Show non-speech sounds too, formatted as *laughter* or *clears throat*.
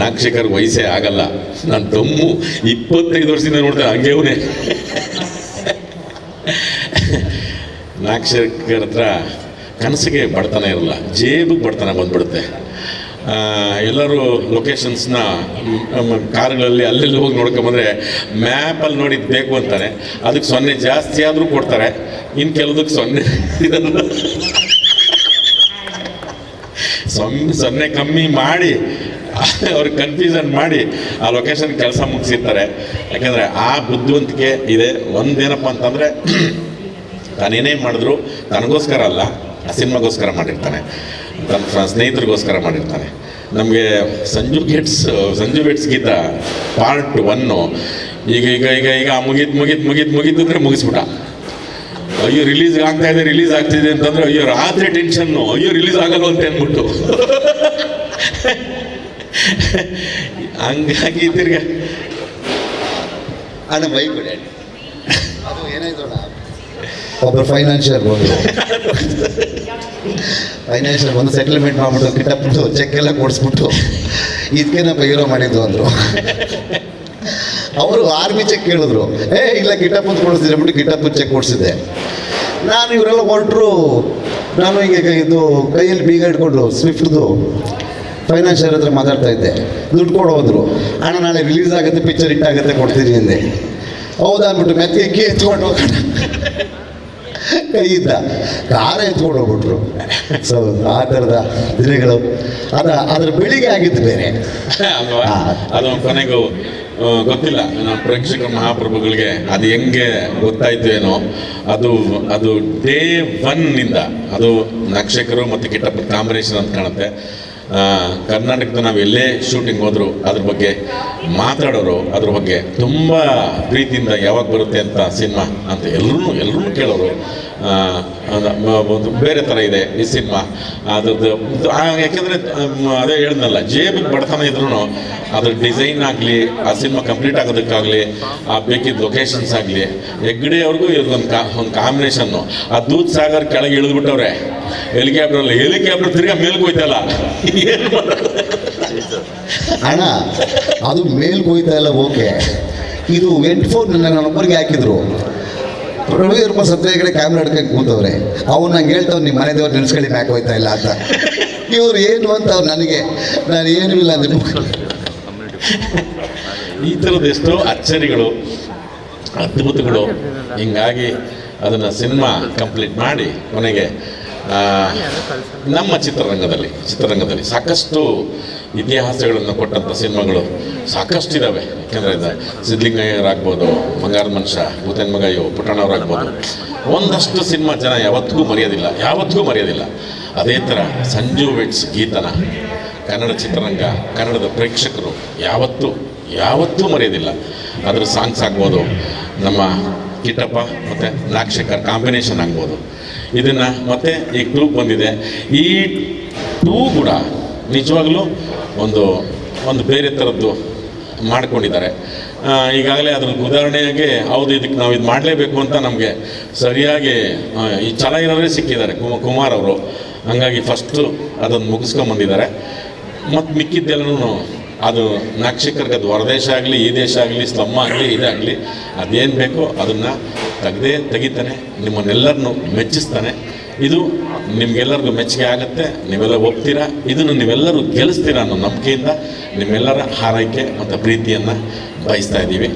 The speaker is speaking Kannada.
ನಾಕ್ಷಕರ್ ವಯಸ್ಸೇ ಆಗಲ್ಲ. ನಾನು ತಮ್ಮು ಇಪ್ಪತ್ತೈದು ವರ್ಷದಿಂದ ನೋಡ್ತೇನೆ, ಹಂಗೆ ಅವನೇ. ನಾಕ್ಷಕರ ಹತ್ರ ಕನಸಿಗೆ ಬಡತನ ಇರಲ್ಲ, ಜೇಬಿಗೆ ಬಡತನ ಬಂದ್ಬಿಡುತ್ತೆ. ಎಲ್ಲರೂ ಲೊಕೇಶನ್ಸ್ನ ಕಾರ್ಗಳಲ್ಲಿ ಅಲ್ಲೆಲ್ಲಿ ಹೋಗಿ ನೋಡ್ಕೊಂಬಂದ್ರೆ ಮ್ಯಾಪಲ್ಲಿ ನೋಡಿ ಬೇಕು ಅಂತಾನೆ ಅದಕ್ಕೆ ಸೊನ್ನೆ ಜಾಸ್ತಿ ಆದರೂ ಕೊಡ್ತಾರೆ. ಇನ್ನು ಕೆಲವದಕ್ಕೆ ಸೊನ್ನೆ ಸೊನ್ನೆ ಸೊನ್ನೆ ಕಮ್ಮಿ ಮಾಡಿ *laughs* ಅವ್ರಿಗೆ ಕನ್ಫ್ಯೂಷನ್ ಮಾಡಿ ಆ ಲೊಕೇಶನ್ ಕೆಲಸ ಮುಗಿಸಿರ್ತಾರೆ. ಯಾಕಂದ್ರೆ ಆ ಬುದ್ಧಿವಂತಿಕೆ ಇದೆ. ಒಂದೇನಪ್ಪ ಅಂತಂದರೆ *clears throat* ತಾನೇನೇ ಮಾಡಿದ್ರು ತನಗೋಸ್ಕರ ಅಲ್ಲ, ಆ ಸಿನಿಮಾಗೋಸ್ಕರ ಮಾಡಿರ್ತಾನೆ. ತನ್ನ ಸ್ನೇಹಿತರಿಗೋಸ್ಕರ ಮಾಡಿರ್ತಾನೆ. ನಮಗೆ Sanju weds Sanju weds Geetha part one ಈಗ ಈಗ ಈಗ ಈಗ ಮುಗೀತು ಮುಗೀತು ಮುಗೀತು ಮುಗೀತು ಅಂದರೆ ಮುಗಿಸ್ಬಿಟ್ಟ. ಅಯ್ಯೋ ರಿಲೀಸ್ ಆಗ್ತಾ ಇದೆ ರಿಲೀಸ್ ಆಗ್ತಿದೆ ಅಂತಂದ್ರೆ ಅಯ್ಯೋ, ರಾತ್ರಿ ಟೆನ್ಷನ್ನು ಅಯ್ಯೋ ರಿಲೀಸ್ ಆಗಲ್ಲ ಅಂತ ಅಂದ್ಬಿಟ್ಟು. *laughs* ಹಂಗಾಗಿ ತಿರ್ಗ. ಅಣ್ಣ ಮೈ ಕೊಡಿ. ಅದು ಏನಾಯ್ತು ಒಬ್ಬರು ಫೈನಾನ್ಷಿಯಲ್ ಫೈನಾನ್ಷಿಯಲ್ ಬಂದು ಸೆಟಲ್ಮೆಂಟ್ ಮಾಡ್ಬಿಟ್ಟು ಕಿಟ್ಟಬಿಟ್ಟು ಚೆಕ್ ಎಲ್ಲ ಕೊಡಿಸ್ಬಿಟ್ಟು ಇದಕ್ಕೇನಪ್ಪ ಹೀರೋ ಮಾಡಿದ್ದು ಅಂದರು. ಅವರು ಆರ್ಮಿ ಚೆಕ್ ಕೇಳಿದ್ರು. ಏ, ಇಲ್ಲ ಗಿಟಪ್ ಅಂತ ಕೊಡಿಸಿದ್ರೆ ಬಿಟ್ಟು ಗಿಟಪ್ ಚೆಕ್ ಕೊಡಿಸಿದ್ದೆ. ನಾನು ಇವರೆಲ್ಲ ಹೊರಟರು. ನಾನು ಹೀಗೆ ಇದು ಕೈಯಲ್ಲಿ ಬೀಗ ಇಟ್ಕೊಂಡು ಸ್ವಿಫ್ಟ್ದು ಫೈನಾನ್ಷಿಯರ್ ಹತ್ರ ಮಾತಾಡ್ತಾ ಇದ್ದೆ. ದುಡ್ಡು ಕೊಡು ಹೋದ್ರು ಅಣ್ಣ, ನಾಳೆ ರಿಲೀಸ್ ಆಗುತ್ತೆ ಪಿಕ್ಚರ್ ಆಗುತ್ತೆ, ಕೊಡ್ತೀನಿ ಅಂದೆ. ಹೌದಾ ಅಂದ್ಬಿಟ್ಟು ಮೆತ್ತಿಗೆ ಅಕ್ಕಿ ಎತ್ಕೊಂಡು ಹೋಗೋಣ. ಕೈಯಿದ್ದ ಕಾರ ಎತ್ಕೊಂಡು ಹೋಗ್ಬಿಟ್ರು. ಸೊ ಆ ಥರದ ದಿನಗಳು. ಅದ, ಅದ್ರ ಬೆಳಿಗ್ಗೆ ಆಗಿತ್ತು ಬೇರೆ. ಅದು ಕೊನೆಗೂ ಗೊತ್ತಿಲ್ಲ. ಪ್ರೇಕ್ಷಕ ಮಹಾಪ್ರಭುಗಳಿಗೆ ಅದು ಹೆಂಗೆ ಗೊತ್ತಾಯ್ತು ಏನೋ, ಅದು ಅದು ಡೇ ಒನ್ನಿಂದ ಅದು ನಕ್ಷಕರು ಮತ್ತು ಕಿಟ್ಟಪ್ಪ ಕಾಂಬಿನೇಷನ್ ಅಂತ ಕಾಣುತ್ತೆ. ಕರ್ನಾಟಕದ ನಾವು ಎಲ್ಲೇ ಶೂಟಿಂಗ್ ಹೋದರೂ, ಅದ್ರ ಬಗ್ಗೆ ಮಾತಾಡೋರು, ಅದ್ರ ಬಗ್ಗೆ ತುಂಬ ಪ್ರೀತಿಯಿಂದ ಯಾವಾಗ ಬರುತ್ತೆ ಅಂತ ಸಿನಿಮಾ ಅಂತ ಎಲ್ಲರೂ ಎಲ್ಲರೂ ಕೇಳೋರು. ಬೇರೆ ಥರ ಇದೆ ಈ ಸಿನಿಮಾ. ಅದ್ರದ್ದು ಯಾಕೆಂದರೆ ಅದೇ ಹೇಳ್ದಲ್ಲ ಜೇಬಿಗೆ ಬಡತನ ಇದ್ರೂ ಅದ್ರ ಡಿಸೈನ್ ಆಗಲಿ, ಆ ಸಿನಿಮಾ ಕಂಪ್ಲೀಟ್ ಆಗೋದಕ್ಕಾಗಲಿ, ಆ ಬೇಕಿದ್ದ ಲೊಕೇಶನ್ಸ್ ಆಗಲಿ ಹೆಗ್ಡೆಯವ್ರಿಗೂ ಇವ್ರಿಗೊಂದು ಕಾ, ಒಂದು ಕಾಂಬಿನೇಷನ್ನು. ಆ ದೂದ್ ಸಾಗರ್ ಕೆಳಗೆ ಇಳಿದ್ಬಿಟ್ಟವ್ರೆ ಹೆಲಿಕಾಪ್ಟರ್ ತಿರ್ಗಾ ಮೇಲ್ಗೆ ಹೋಯ್ತಲ್ಲ. ಏನು ಅಣ್ಣ, ಅದು ಮೇಲ್ ಹೋಯ್ತಾ ಇಲ್ಲ, ಓಕೆ. ಇದು ಎಂಟು ಫೋನ್ ನನ್ನೊಬ್ಬರಿಗೆ ಹಾಕಿದ್ರು. ರವಿ ವರ್ಮ ಸತ್ಯ ಕಡೆ ಕ್ಯಾಮ್ರಾ ಹಿಡ್ಕೊಂಡು ಕೂತವ್ರೆ. ಅವ್ನು ನಂಗೆ ಹೇಳ್ತಾವ್ ನಿಮ್ಮ ಮನೆ ದೇವ್ರು ನೆನೆಸ್ಕೊಳ್ಳಿ, ಮ್ಯಾಕ್ ಹೋಯ್ತಾ ಇಲ್ಲ ಅಂತ. ಇವ್ರು ಏನು ಅಂತ ಅವ್ರು ನನಗೆ, ನಾನು ಏನೂ ಇಲ್ಲ ಅಂದ್ರೆ ಈ ಥರದ ಎಷ್ಟೋ ಅಚ್ಚರಿಗಳು, ಅದ್ಭುತಗಳು. ಹಿಂಗಾಗಿ ಅದನ್ನು ಸಿನಿಮಾ ಕಂಪ್ಲೀಟ್ ಮಾಡಿ ಕೊನೆಗೆ ನಮ್ಮ ಚಿತ್ರರಂಗದಲ್ಲಿ ಚಿತ್ರರಂಗದಲ್ಲಿ ಸಾಕಷ್ಟು ಇತಿಹಾಸಗಳನ್ನು ಕೊಟ್ಟಂಥ ಸಿನಿಮಾಗಳು ಸಾಕಷ್ಟಿದ್ದಾವೆ ಯಾಕಂದರೆ ಯಾಕೆಂದರೆ ಬಂಗಾರ ಮನುಷ್ಯ, ಭೂತನ್ ಮಗಯ್ಯೋ ಪುಟ್ಟಣ್ಣವರಾಗ್ಬೋದು ಒಂದಷ್ಟು ಸಿನಿಮಾ ಜನ ಯಾವತ್ತಿಗೂ ಮರೆಯೋದಿಲ್ಲ ಯಾವತ್ತಿಗೂ ಮರೆಯೋದಿಲ್ಲ. ಅದೇ ಥರ ಸಂಜು ವೆಟ್ಸ್ ಗೀತನ, ಕನ್ನಡ ಚಿತ್ರರಂಗ, ಕನ್ನಡದ ಪ್ರೇಕ್ಷಕರು ಯಾವತ್ತೂ ಯಾವತ್ತೂ ಮರೆಯೋದಿಲ್ಲ. ಅದರ ಸಾಂಗ್ಸ್ ಆಗ್ಬೋದು, ನಮ್ಮ ಕಿಟ್ಟಪ್ಪ ಮತ್ತು ನಾಕ್ಷಕರ್ ಕಾಂಬಿನೇಷನ್ ಆಗ್ಬೋದು. ಇದನ್ನು ಮತ್ತೆ ಈ ಟೂ ಬಂದಿದೆ. ಈ ಟೂ ಕೂಡ ನಿಜವಾಗ್ಲೂ ಒಂದು ಒಂದು ಬೇರೆ ಥರದ್ದು ಮಾಡ್ಕೊಂಡಿದ್ದಾರೆ. ಈಗಾಗಲೇ ಅದ್ರ ಉದಾಹರಣೆಯಾಗಿ, ಹೌದು, ಇದಕ್ಕೆ ನಾವು ಇದು ಮಾಡಲೇಬೇಕು ಅಂತ ನಮಗೆ ಸರಿಯಾಗಿ ಈ ಛಲ ಇರೋರೇ ಸಿಕ್ಕಿದ್ದಾರೆ, ಕುಮ, ಕುಮಾರ್ ಅವರು. ಹಂಗಾಗಿ ಫಸ್ಟು ಅದನ್ನು ಮುಗಿಸ್ಕೊಂಬಂದಿದ್ದಾರೆ. ಮತ್ತು ಮಿಕ್ಕಿದ್ದೆಲ್ಲನೂ ಅದು ನಾಕ್ಷಕರಿಗೆ ಅದು ಹೊರದೇಶ ಆಗಲಿ, ಈ ದೇಶ ಆಗಲಿ ಸ್ತಂಭ ಆಗಲಿ ಇದಾಗಲಿ ಅದೇನು ಬೇಕೋ ಅದನ್ನು ತೆಗೆದೇ ತೆಗಿತಾನೆ, ನಿಮ್ಮನ್ನೆಲ್ಲರನ್ನು ಮೆಚ್ಚಿಸ್ತಾನೆ. ಇದು ನಿಮಗೆಲ್ಲರಿಗೂ ಮೆಚ್ಚುಗೆ ಆಗುತ್ತೆ, ನೀವೆಲ್ಲ ಒಪ್ತೀರಾ? ಇದನ್ನು ನೀವೆಲ್ಲರೂ ಗೆಲ್ಲಿಸ್ತೀರಾ ಅನ್ನೋ ನಂಬಿಕೆಯಿಂದ ನಿಮ್ಮೆಲ್ಲರ ಹಾರೈಕೆ ಮತ್ತು ಪ್ರೀತಿಯನ್ನು ಬಯಸ್ತಾ ಇದ್ದೀವಿ.